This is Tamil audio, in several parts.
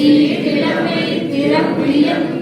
உன் சீர்கிழமை திறப்பியந்து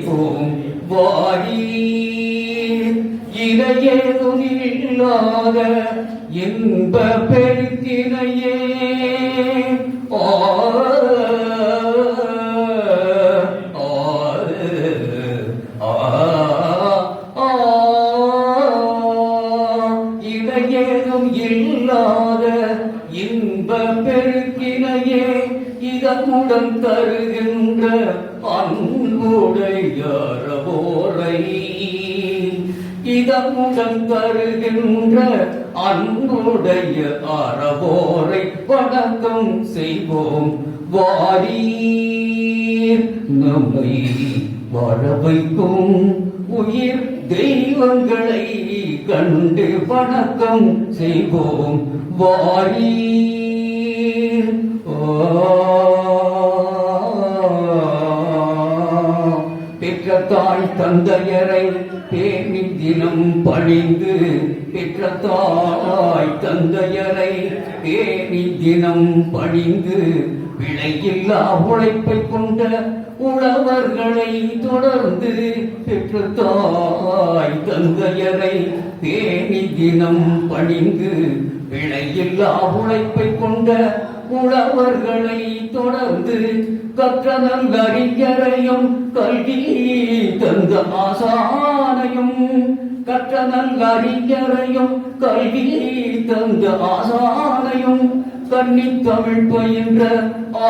செய்வோம் வாரி இணையேதும் இல்லாத இன்ப பெருத்தினையே ஆ, செய்வோம் வாரீர் நம்மை வாழ வைக்கும் உயிர் தெய்வங்களை கண்டு வணக்கம் செய்வோம் வாரீர் பெற்ற தாய் தந்தையரை தேனி தினம் பணிந்து பெற்ற தாய் தந்தையரை ஏனி தினம் பணிந்து விலையில்லா உழைப்பை கொண்ட உழவர்களை தொடர்ந்து பெற்ற தாய் தந்தையரை பேணி தினம் பணிந்து விலையில்லா உழைப்பை கொண்ட உழவர்களை தொடர்ந்து கற்ற நல்லறிஞரையும் கல்வி தந்த ஆசானையும் கற்ற நல்லறிஞரையும் கல்வி தந்த ஆசானையும் கண்ணி தமிழ் பயின்ற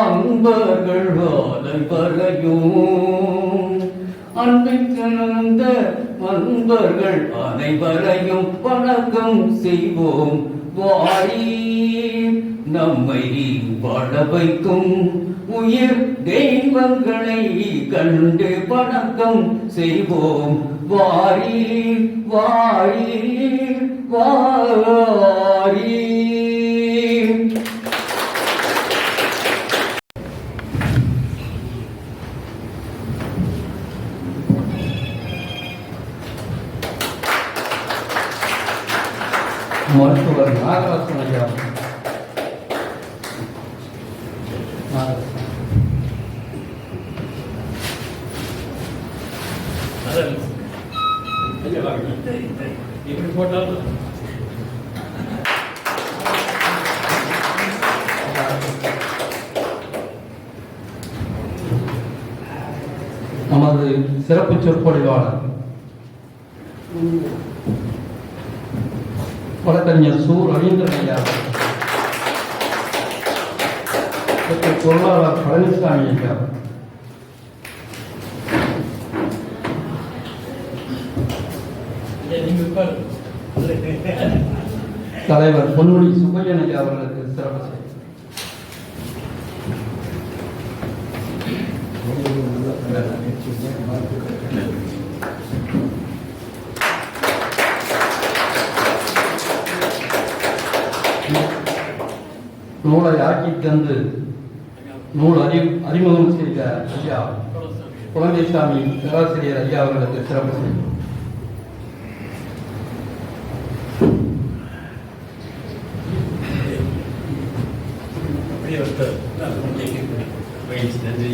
அன்பர்கள் அனைவரையும் அன்பின் கலந்த அன்பர்கள் அனைவரையும் வணக்கம் செய்வோம். வாரி நம்மை வாழ வைக்கும் உயிர் தெய்வங்களை கண்டு வணக்கம் செய்வோம். வாரி வாரி வாரி மருத்துவர் நாகரத்ன ஐயா போட்டாலும். நமது சிறப்பு சொற்பொழிவாளர். வழக்கறிஞர் சு. ரவீந்திரன் ஐயா பொருளாளர் பழனிசாமி ஐயா உட்காரு. தலைவர் பொன்முடி சுப்பையன் ஐயா அவர்களுக்கு சிறப்பு நூலை ஆக்கி தந்து நூல் அறி அறிமுகம் செய்த ஐயா குழந்தைசாமி பேராசிரியர் ஐயா அவர்களுக்கு சிறப்பு செய்யும் அப்படியே ஒருத்தர். மகிழ்ச்சி, நன்றி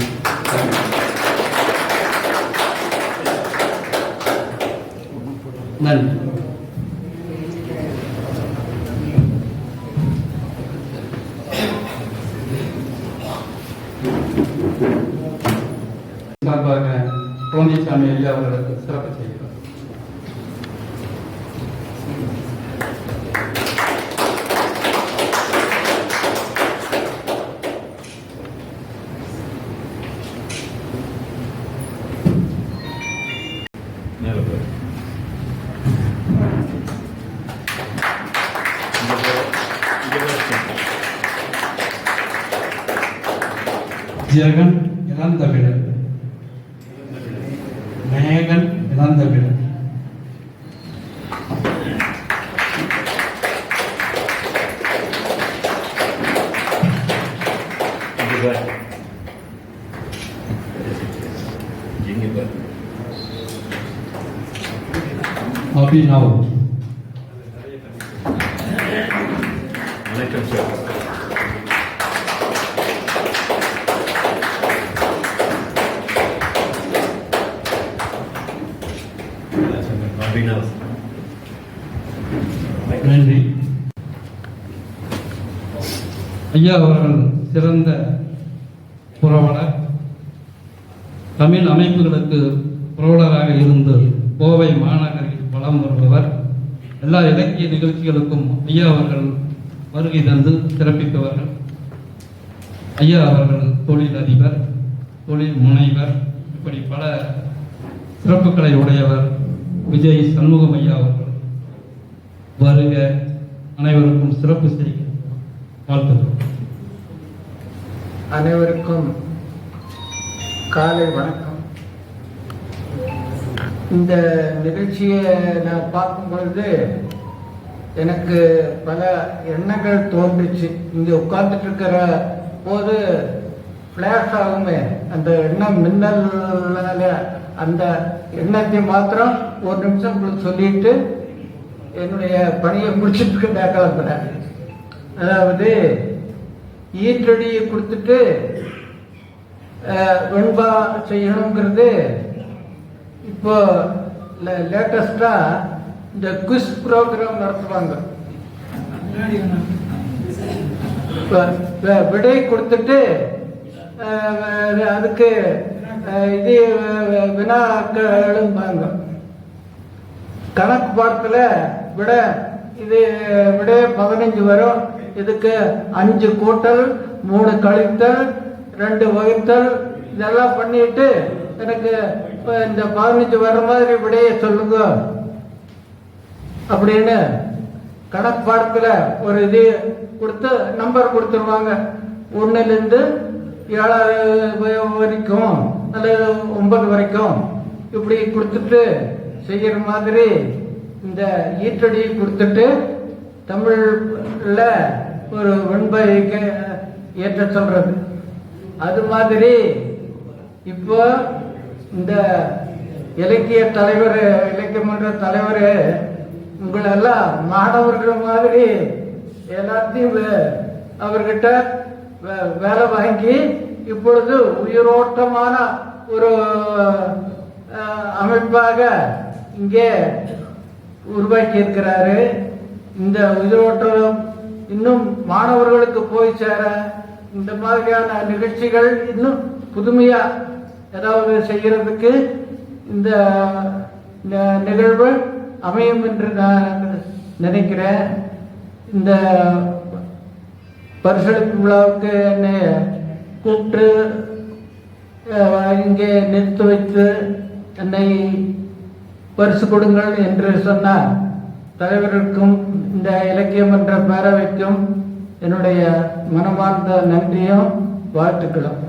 நன்றி சார்பாக குழந்தைசாமி ஐயா அவர்களுக்கு சிறப்பு செய்கிறார் ஜெகன் இளந்தமிழன் மேகன் இளந்தமிழன் இங்கே பாரு இங்கே பாரு அபினவ் வணக்கம் சார் அபினவ் நன்றி ஐயா அவர்கள் சிறந்த புரவலர். தமிழ் அமைப்புகளுக்கு புரவலராக இருந்து கோவை மாநகரில் வளம் வருபவர். எல்லா இலக்கிய நிகழ்ச்சிகளுக்கும் ஐயா அவர்கள் வருகை தந்து சிறப்பிப்பவர்கள். ஐயா அவர்கள் தொழில் அதிபர் தொழில் முனைவர் இப்படி பல சிறப்புகளை உடையவர் விஜய் சண்முகம் ஐயா அவர்கள். வருக அனைவருக்கும் சிறப்பு செய்கிறார் அனைவருக்கும் காலை வணக்கம். இந்த நிகழ்ச்சியை நான் பார்க்கும் பொழுது எனக்கு பல எண்ணங்கள் தோன்றுச்சு. இங்கே உட்கார்ந்துட்டு இருக்கிற போது ஃப்ளாஷ் ஆகுமே. அந்த எண்ணம் மின்னல் அந்த எண்ணத்தை மாத்திரம் ஒரு நிமிஷம் உங்களுக்கு சொல்லிட்டு என்னுடைய பணியை முடிச்சுட்டு நான் கிளம்புறேன். அதாவது ஈற்றடியை கொடுத்துட்டு வெண்பா செய்யணுங்கிறது இப்போ லேட்டஸ்டா இந்த குஸ் ப்ரோக்ராம் நடத்துவாங்க. விடை கொடுத்துட்டு அதுக்கு இது வினாக்களும்பாங்க. கணக்கு பாடத்தில் விட இது விட பதினஞ்சு வரும். இதுக்கு அஞ்சு கூட்டல் மூணு கழித்தல் ரெண்டு வகுத்தல் இதெல்லாம் பண்ணிட்டு எனக்கு இந்த பதினஞ்சு வர மாதிரி விடைய சொல்லுங்க. அப்படின்னு கணக்கு ஒரு இது கொடுத்து நம்பர் கொடுத்துருவாங்க. ஒன்னுலேருந்து ஏழாவது வரைக்கும் அல்லது ஒன்பது வரைக்கும் இப்படி கொடுத்துட்டு செய்கிற மாதிரி இந்த ஈற்றடி கொடுத்துட்டு தமிழ்ல ஒரு வெண்பைக்கு ஏற்ற சொல்றது. அது மாதிரி இப்போ இந்த இலக்கிய தலைவர் இலக்கியமன்ற தலைவர் உங்களெல்லாம் மாணவர்கள் மாதிரி எல்லாத்தையும் அவர்கிட்ட வே- வேலை வாங்கி இப்பொழுது உயிரோட்டமான ஒரு அமைப்பாக இங்கே உருவாக்கி இருக்கிறாரு இந்த உயிரோட்டம் இன்னும் மாணவர்களுக்கு போய் சேர இந்த மாதிரியான நிகழ்ச்சிகள் இன்னும் புதுமையா ஏதாவது செய்யறதுக்கு இந்த நிகழ்வு அமையும் என்று நான் நினைக்கிறேன். இந்த பரிசளிப்பு விழாவுக்கு என்னை கூப்பிட்டு இங்கே நிறுத்தி வைத்து என்னை பரிசு கொடுங்கள் என்று சொன்னார். தலைவருக்கும் இந்த இலக்கியம் என்ற பேரவைக்கும் என்னுடைய மனமார்ந்த நன்றியும் வாழ்த்துக்களும்.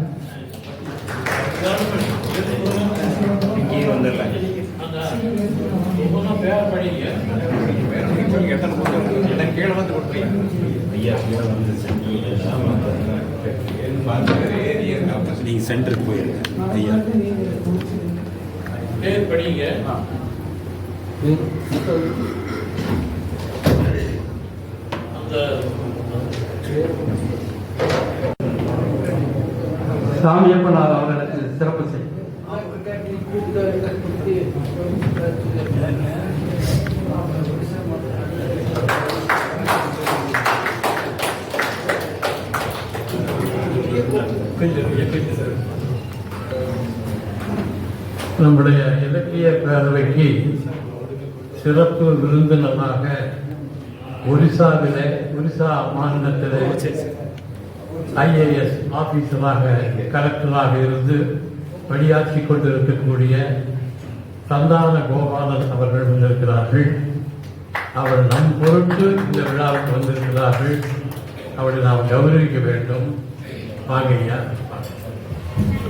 நீங்க சென்டருக்கு போயிருங்க. ஐயா. பேர் படிங்க. அந்த சாமியப்பனார் அவர்களுக்கு சிறப்பு செய்ய நம்முடைய இலக்கிய பேரவைக்கு சிறப்பு விருந்தினராக ஒரிசாவிலே ஒரிசா மாநிலத்திலே ஐஏஎஸ் ஆபீசராக கலெக்டராக இருந்து பணியாற்றி கொண்டிருக்கக்கூடிய சந்தான கோபாலன் அவர்கள் வந்திருக்கிறார்கள். அவர் நம் பொருட்டு இந்த விழாவுக்கு வந்திருக்கிறார்கள். அவரை நாம் கௌரவிக்க வேண்டும். வாங்க ஐயா.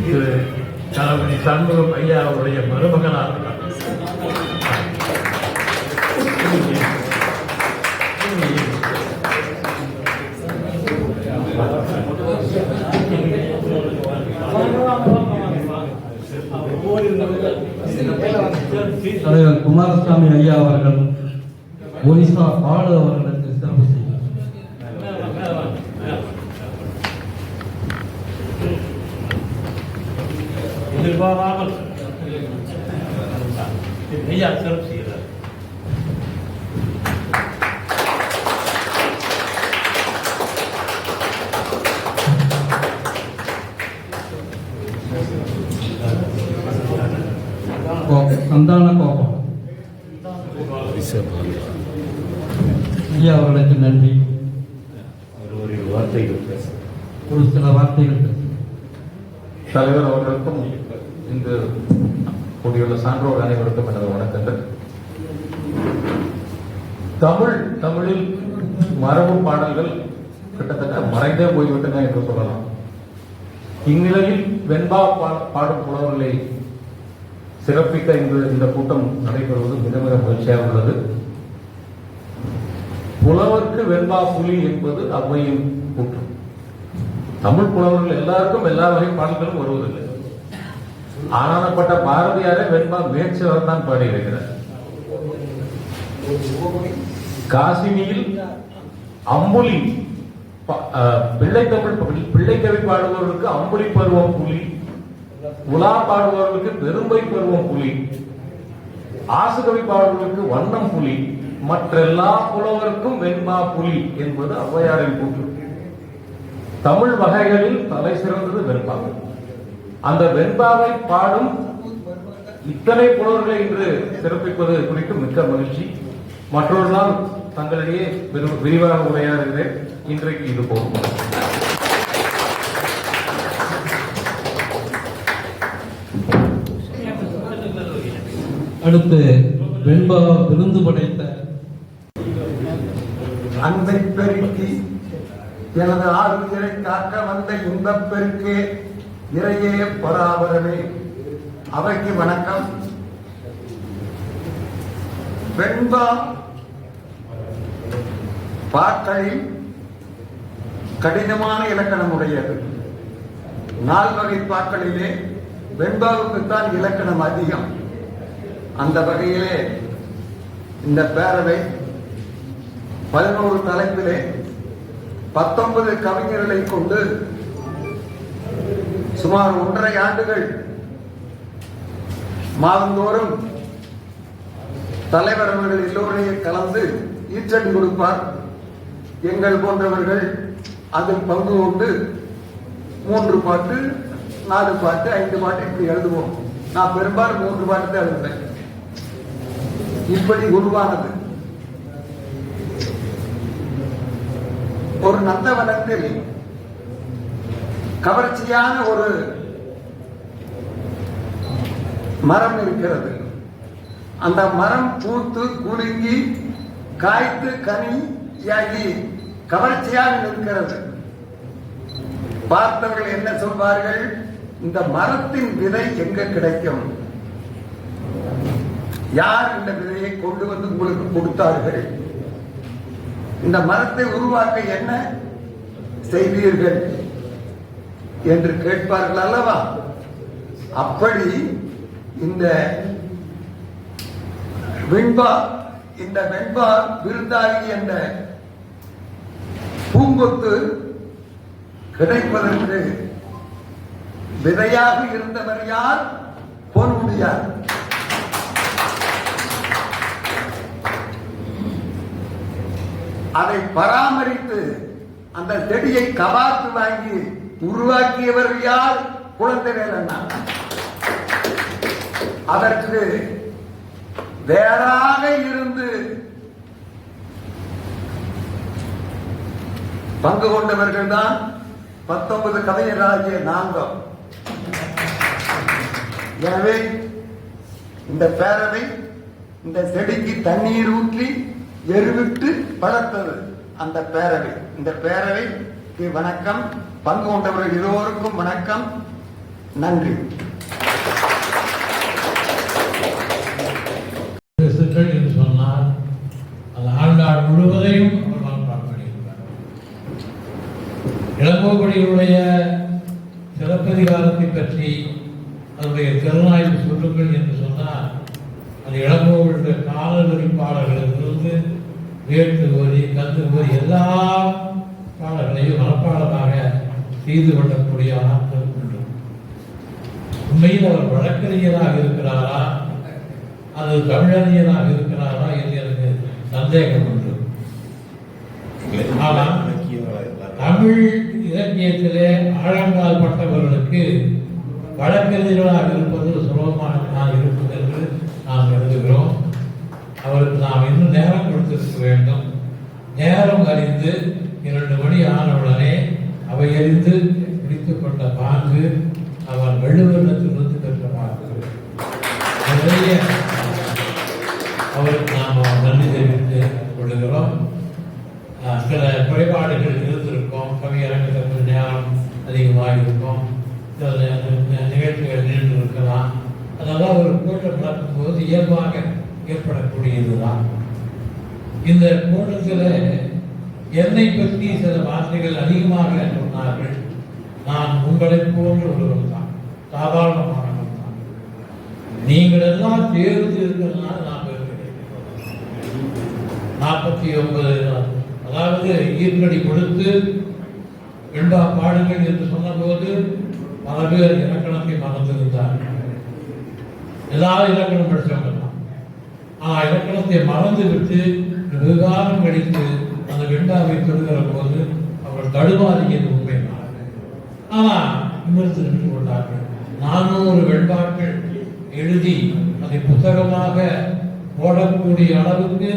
திரு தளபதி சண்முகம் ஐயா அவருடைய மருமகனாக தலைவர் குமாரசாமி ஐயா அவர்கள் ஒரிசா பாலு அவர்களுக்கு சிறப்பு செய்யும் எதிர்பாராமல். ஐயா சிறப்பு. சந்தான கோபம். ஐயா அவர்களுக்கு நன்றி. ஒரு வார்த்தைகள் ஒரு சில வார்த்தைகள் தலைவர் அவர்களுக்கும் இந்த கூடியுள்ள சான்றோர் அனைவருக்கும் எனது வணக்கங்கள். தமிழ் தமிழில் மரபு பாடல்கள் கிட்டத்தட்ட மறைந்தே போய்விட்டன என்று சொல்லலாம். இந்நிலையில் வெண்பா பாடும் புலவர்களை சிறப்பிக்க இன்று இந்த கூட்டம் நடைபெறுவது மிக மிக மகிழ்ச்சியாக உள்ளது. புலவர்க்கு வெண்பா புலி என்பது அவ்வையின் கூற்று. தமிழ் புலவர்கள் எல்லாருக்கும் எல்லா வகை பாடல்களும் வருவதில்லை. ஆனானப்பட்ட பாரதியாரே வெண்பா மேற்சவர் தான் பாடியிருக்கிறார். காசினியில் அம்புலி ப- அஹ், பிள்ளை தமிழ் பிள்ளை கவி பாடுபவர்களுக்கு அம்புலி பருவம் புலி உலா பாடுபவர்களுக்கு பெரும்பை பருவம் புலி. ஆசுகவி பாடுபவர்களுக்கு வண்ணம் புலி. மற்றெல்லா புலவருக்கும் வெண்பா புலி என்பது ஔவையாரின் கூற்று. தமிழ் வகைகளில் தலை சிறந்தது வெண்பாவை அந்த வெண்பாவை பாடும் இத்தனை புலவர்களை இன்று சிறப்பிப்பது குறித்து மிக்க மகிழ்ச்சி. மற்றொரு நாள் தங்களிடையே விரிவாக உரையாடுகிறேன். இன்றைக்கு இது போகும் அடுத்து வெண்பா விருந்து படைத்த அன்பை பெருக்கி எனது ஆறுயிரை காக்க வந்த இன்பப் பெருக்கே இறையே பராபரமே. அவைக்கு வணக்கம். வெண்பா பாக்களில் கடினமான இலக்கணம் உடையது. நால்வகை பாக்களிலே வெண்பாவுக்குத்தான் இலக்கணம் அதிகம். அந்த வகையிலே இந்த பேரவை பதினோரு தலைப்பிலே பத்தொன்பது கவிஞர்களை கொண்டு சுமார் ஒன்றரை ஆண்டுகள் மாதந்தோறும் தலைவர் அவர்கள் எல்லோரையும் கலந்து ஈற்றன் கொடுப்பார். எங்கள் போன்றவர்கள் அதில் பங்கு கொண்டு மூன்று பாட்டு நாலு பாட்டு ஐந்து பாட்டு இப்படி எழுதுவோம். நான் பெரும்பாலும் மூன்று பாட்டு தான் எழுதுவேன். இப்படி உருவானது. ஒரு நந்தவனத்தில் கவர்ச்சியான ஒரு மரம் இருக்கிறது. அந்த மரம் பூத்து குலுங்கி காய்த்து கனியாகி கவர்ச்சியாக நிற்கிறது. பார்த்தவர்கள் என்ன சொல்வார்கள்? இந்த மரத்தின் விதை எங்க கிடைக்கும்? யார் இந்த விதையை கொண்டு வந்து உங்களுக்கு கொடுத்தார்கள்? இந்த மரத்தை உருவாக்க என்ன செய்தீர்கள் என்று கேட்பார்கள் அல்லவா? அப்படி இந்த வெண்பா இந்த வெண்பா விருந்தாளி என்ற பூங்கொத்து கிடைப்பதற்கு விதையாக இருந்தவர் யார்? முடியாது அதை பராமரித்து அந்த செடியை கபாத்து வாங்கி உருவாக்கியவர் யார்? குழந்தை வேலண்ணா அதற்கு வேறாக இருந்து பங்கு கொண்டவர்கள் தான் பத்தொன்பது கதையராகிய நாங்கள் எனவே இந்த பேரவை இந்த செடிக்கு தண்ணீர் ஊற்றி வெறுவிட்டு வளர்த்தது. அந்த பேரவை. இந்த பேரவைக்கு வணக்கம். பங்கு கொண்டவர்கள் எல்லோருக்கும் வணக்கம். நன்றி. சித்தர்கள் என்று சொன்னால் அந்த ஆண்டாள் முழுவதையும் அவர்களால் பாடுபடுகிறார் இளங்கோவடிகளுடைய சிலப்பதிகாரத்தை பற்றி அதனுடைய திறனாய்வு சொல்லுங்கள் என்று சொன்னால் அது இளங்கோவனுடைய காலவரி வேட்டு கோரி கந்து கோரி எல்லா பாடல்களையும் மனப்பாடமாக செய்து கொள்ளக்கூடிய ஆற்றல் உண்டு. உண்மையில் அவர் வழக்கறிஞராக இருக்கிறாரா? அது தமிழறிஞராக இருக்கிறாரா என்று எனக்கு சந்தேகம் உண்டு. ஆனால் தமிழ் இலக்கியத்திலே ஆழங்கால் பட்டவர்களுக்கு வழக்கறிஞர்களாக இருப்பது சுலபமாக இருக்கும் என்று நாம் கருதுகிறோம். அவருக்கு நாம் இன்னும் நேரம் வேண்டும். நேரம் அறிந்து இரண்டு மணி ஆனவுடனே அவை அறிந்து பிடித்து கொண்ட பாங்கு அவர் வெள்ளுவெள்ளத்திலிருந்து பெற்ற பாங்கு நிறைய அவருக்கு நாம் நன்றி தெரிவித்து கொள்ளுகிறோம். சில குறைபாடுகள் இருந்திருக்கும். கவியரங்கத்திற்கு நேரம் அதிகமாக இருக்கும். சில நிகழ்ச்சிகள் நின்று இருக்கலாம். அதெல்லாம் ஒரு கூட்டம் நடக்கும்போது இயல்பாக ஏற்படக்கூடியதுதான். இந்த கூட்டத்தில் என்னை பற்றி சில வார்த்தைகள் அதிகமாக சொன்னார்கள். நான் உங்களை போன்ற ஒருவர் தான் சாதாரணமானவர் தான். நீங்கள் எல்லாம் தேர்ந்து இருக்கிறதுனால நான் பெறுகிறேன் நாற்பத்தி ஒன்பது அதாவது ஈர்க்கடி கொடுத்து ரெண்டா பாடுங்கள் என்று சொன்னபோது பல பேர் இலக்கணத்தை மறந்திருந்தார்கள். எல்லா இலக்கணம் படிச்சவங்க தான். ஆனால் இலக்கணத்தை மறந்து விட்டு வெகுகாலம் கழித்து அந்த வெண்டாவை பெறுகிற போது அவர்கள் தடுமாறியது உண்மைதான் ஆனா நின்று கொண்டார்கள் நானூறு வெண்பாக்கள் எழுதி அதை புத்தகமாக போடக்கூடிய அளவுக்கு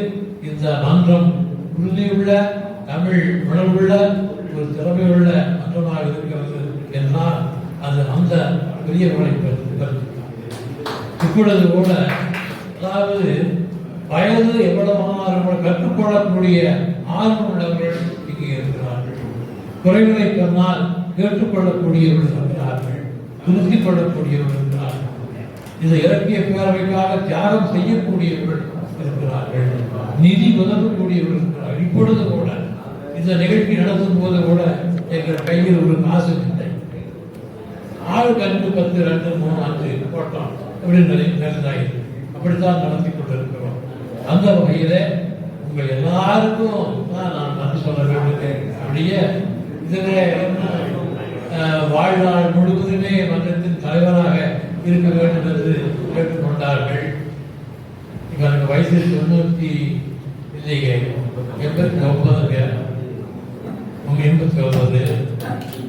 இந்த மன்றம் உறுதியுள்ள தமிழ் உணர்வுள்ள ஒரு திறமையுள்ள மன்றமாக இருக்கிறது என்றால் அது அந்த பெரியவர்களை பெற்று இப்பொழுது கூட அதாவது வயது எவ்வளவு கற்றுக்கொள்ளக்கூடிய ஆர்வம் உள்ளவர்கள் இங்கே இருக்கிறார்கள். குறைகளை சொன்னால் கேட்டுக்கொள்ளக்கூடியவர்கள் இருக்கிறார்கள் திருத்திக் கொள்ளக்கூடியவர்கள் இருக்கிறார்கள் இந்த இலக்கிய பேரவைக்காக தியாகம் செய்யக்கூடியவர்கள் இருக்கிறார்கள். நிதி உதவக்கூடியவர்கள் இருக்கிறார்கள். இப்பொழுது கூட இந்த நிகழ்ச்சி நடத்தும் போது கூட எங்கள் கையில் ஒரு காசு இல்லை. ஆளுக்கு அஞ்சு பத்து ரெண்டு மூணு அஞ்சு போட்டோம். அப்படின்னு நினைந்தாய் அப்படித்தான் நடத்தி கொண்டிருக்கிறோம். அந்த வகையில உங்கள் எல்லாருக்கும் தான் நான் நன்றி சொல்ல வேண்டும் அப்படியே இதில் வாழ்நாள் முழுவதுமே மன்றத்தின் தலைவராக இருக்க வேண்டும் என்று கேட்டுக்கொண்டார்கள். இவருக்கு வயசு தொண்ணூத்தி இல்லைங்க எண்பத்தி ஒன்பதுங்க. உங்க எண்பத்தி ஒன்பது.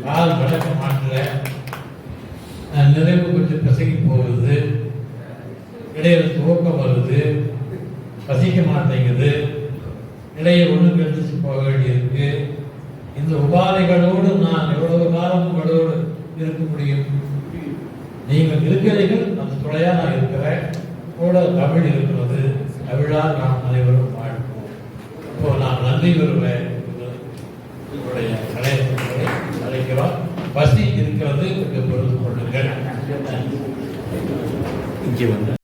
கால் வழக்க மாட்டல நிறைவு கொஞ்சம் பிசகி போகுது இடையில துவக்கம் வருது. பசிக்க மாட்டேங்குது இடையே ஒன்று கழிச்சு போக வேண்டியிருக்கு. இந்த உபாதைகளோடு நான் எவ்வளவு காலம் உங்களோடு இருக்க முடியும்? நீங்கள் இருக்கிறீர்கள் அந்த துணையா நான் இருக்கிறேன். கூட தமிழ் இருக்கிறது. தமிழால் நாம் அனைவரும் வாழ்வோம். இப்போ நான் நன்றி வருவேன் உங்களுடைய கலையத்தை அழைக்கிறோம். பசி இருக்கிறது கொஞ்சம் பொறுத்து கொள்ளுங்கள். இங்கே வந்து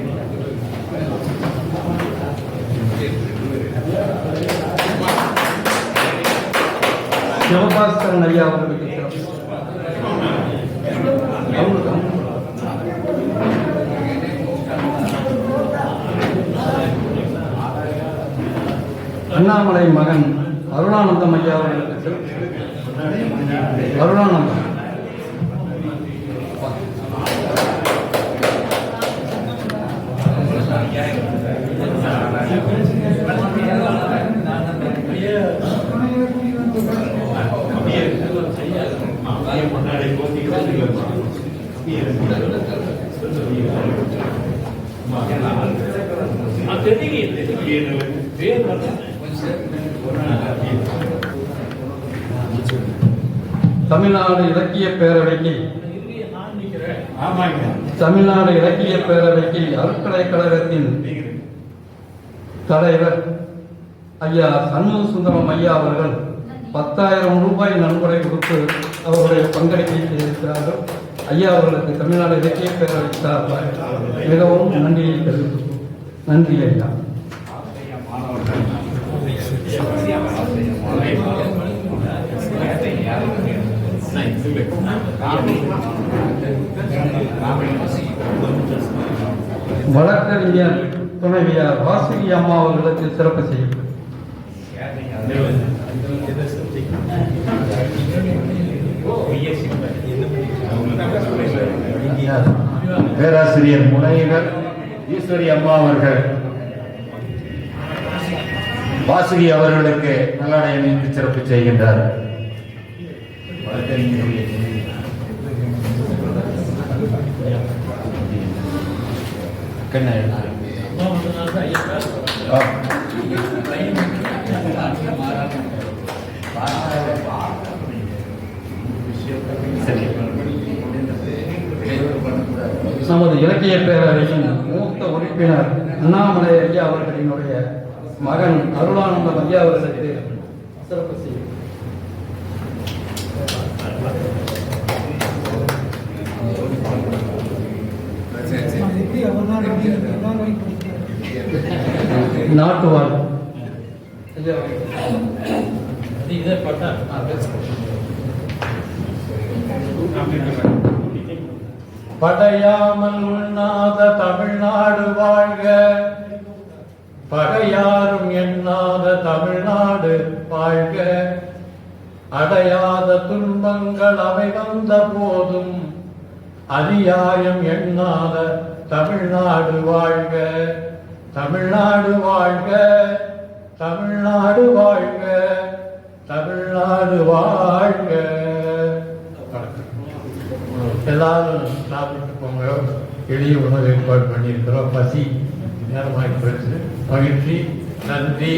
சிவபாஸ்கரன் ஐயா அவர்களுக்கு அண்ணாமலை மகன் அருணானந்தம் ஐயா அவர்களுக்கு அருணானந்தம். தமிழ்நாடு இலக்கிய பேரவைக்கு அறக்கலை கழகத்தின் தலைவர் ஐயா சண்முக சுந்தரம் ஐயா அவர்கள் பத்தாயிரம் ரூபாய் நன்கொடை கொடுத்து அவருடைய பங்களிப்பை செய்திருக்கிறார்கள். ஐயா அவர்களுக்கு தமிழ்நாடு இலக்கிய பேரவை சார்பாக மிகவும் நன்றியை தெரிவித்துக் நன்றி ஐயா. வழக்கறிஞர் துணைவியார் வாசுகி அம்மா அவர்களுக்கு சிறப்பு செய்யும் பேராசிரியர் முனைவர் ஈஸ்வரி அம்மா அவர்கள் வாசுகி அவர்களுக்கு நல்லாடை அணிந்து சிறப்பு செய்கின்றார். வழக்கறிஞர் ஆ. நமது இலக்கிய பேரவையின் மூத்த உறுப்பினர் அண்ணாமலை ஐயா அவர்களினுடைய மகன் அருளானந்தம் ஐயா அவர்களுக்கு சிறப்பு செய்யும் நாட்டு வாழ் படையாமல் உண்ணாத தமிழ்நாடு வாழ்க. பகையாரும் எண்ணாத தமிழ்நாடு வாழ்க. அடையாத துன்பங்கள் அவை வந்த போதும் அதிகாயம் எண்ணாத தமிழ்நாடு வாழ்க. தமிழ்நாடு வாழ்க தமிழ்நாடு வாழ்க தமிழ்நாடு வாழ்க. எல்லாரும் சாப்பிட்டு போங்க. எளிய உணவு ஏற்பாடு பண்ணியிருக்கிறோம். பசி நேரமாகி போயிடுச்சு. மகிழ்ச்சி நன்றி.